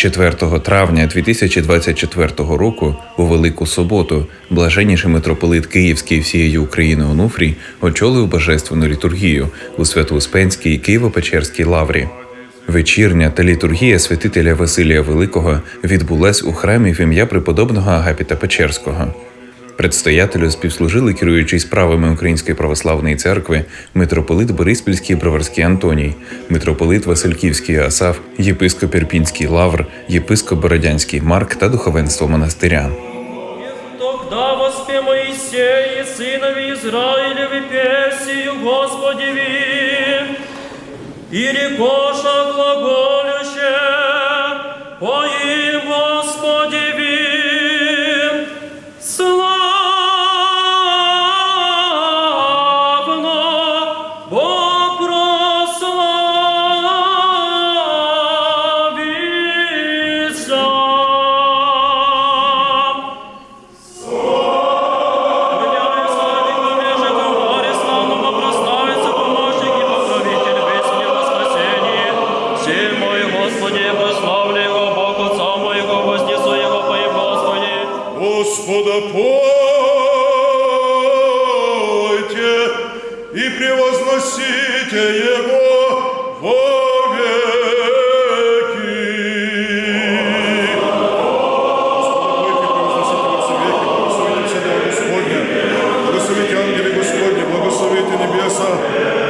4 травня 2024 року у Велику Суботу блаженніший митрополит Київський всієї України Онуфрій очолив божественну літургію у Свято-Успенській Києво-Печерській лаврі. Вечірня та літургія святителя Василія Великого відбулась у храмі в ім'я преподобного Агапіта Печерського. Предстоятелю співслужили керуючий справами Української православної церкви митрополит Бориспільський Броварський Антоній, митрополит Васильківський Асаф, єпископ Ірпінський Лавр, єпископ Бородянський Марк та духовенство монастиря. Тогда песию Господеви, и рекоша глаголюще, превозносите Его во веки. Благословите ангели Господни, благословите небеса,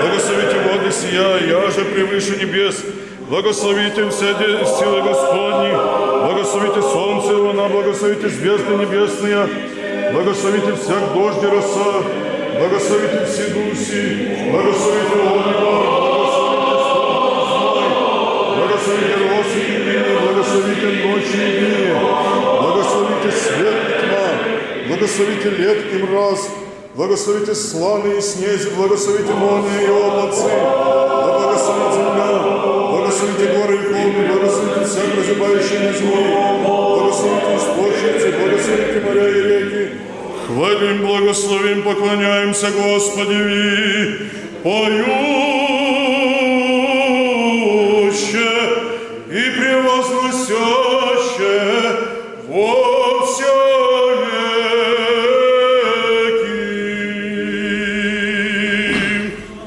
благословите воды сия, я же превыше небес, благословите все де- силы Господни, благословите солнце и луна, благословите звезды небесные, благословите всяк дождь и роса, благословите все гуси, благословите огнева, благословите зной, благословите росы и дни, благословите свет и тьма, благословите лет и мраз, благословите сланы и снези, благословите молнии и облацы, да благословит земля, благословите горы и холмы, благословите всяк разрубающий на земле, благословите источницы, благословите моря и реки, Хвалим, благословим, поклоняемся Господи, поюще и превозносяще во все веки.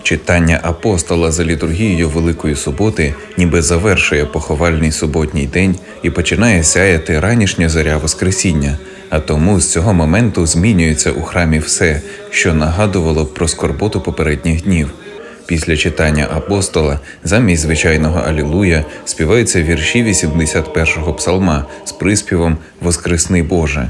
Читання апостола за літургією Великої Суботи ніби завершує поховальний суботній день і починає сяяти ранішня зоря Воскресіння. А тому з цього моменту змінюється у храмі все, що нагадувало про скорботу попередніх днів. Після читання апостола замість звичайного Алілуя співаються вірші 81-го псалма з приспівом Воскресний Боже.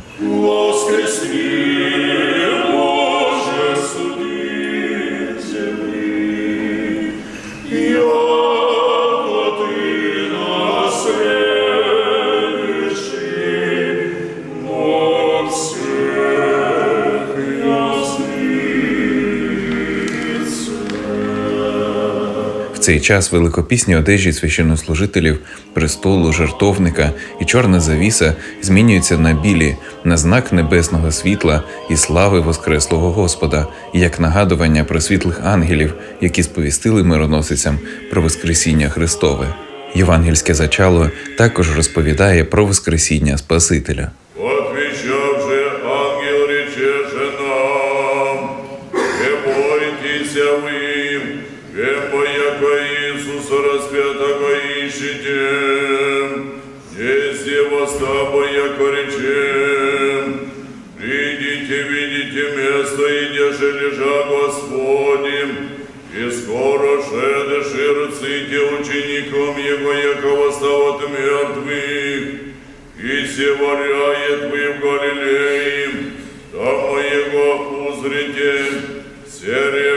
Цей час великопісні одежі священнослужителів, престолу, жертовника і чорна завіса змінюються на білі, на знак небесного світла і слави Воскреслого Господа, як нагадування про світлих ангелів, які сповістили мироносицям про Воскресіння Христове. Євангельське зачало також розповідає про Воскресіння Спасителя. Ангел речеше нам, не бойтеся ви, Ісуса распятого ищете, есть его стабо, яко речем, придите, видите место, идеше лежа Господним, и скоро шедеши рците учеником Его, яко восстал от мертвых, и севаряет вы в Галилее, там Его узрите, вам.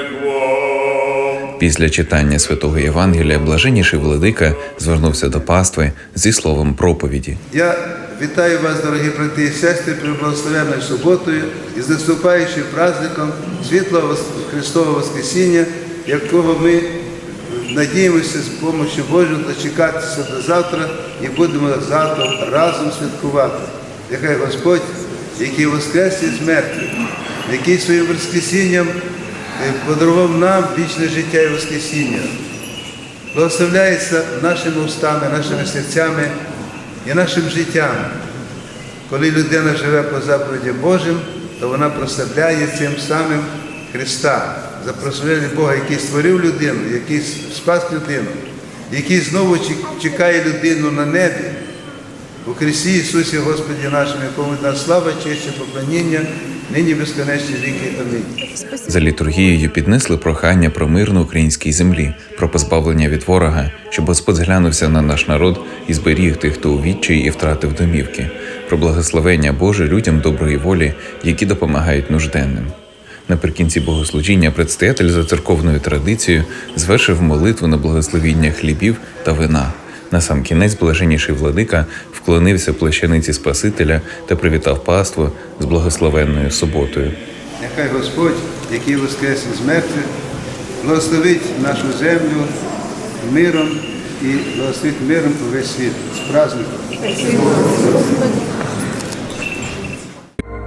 Після читання святого Євангелія блаженніший владика звернувся до пастви зі словом проповіді. Я вітаю вас, дорогі брати і сестри, при благословенною суботою і з наступаючим праздником світлого Христового Воскресіння, якого ми надіємося з допомогою Божою дочекатися до завтра і будемо завтра разом святкувати. Нехай Господь, який воскрес із мертвих, який своїм Воскресінням подарував нам вічне життя і Воскресіння, благословляється нашими устами, нашими серцями і нашим життям. Коли людина живе по заповіді Божим, то вона прославляє цим самим Христа, за прославляння Бога, який створив людину, який спас людину, який знову чекає людину на небі. У Христі Ісусі Господі нашому, якому нас слава, честь поклоніння, нині безконечні віки. Амінь. За літургією піднесли прохання про мир на українській землі, про позбавлення від ворога, щоб Господь зглянувся на наш народ і зберіг тих, хто у відчаї і втратив домівки, про благословення Боже людям доброї волі, які допомагають нужденним. Наприкінці богослужіння предстоятель за церковною традицією звершив молитву на благословіння хлібів та вина. На сам кінець блаженніший владика вклонився плащаниці Спасителя та привітав паству з благословенною суботою. Нехай Господь, який воскрес із мертвих, благословить нашу землю миром і благословить миром увесь світ з праздником.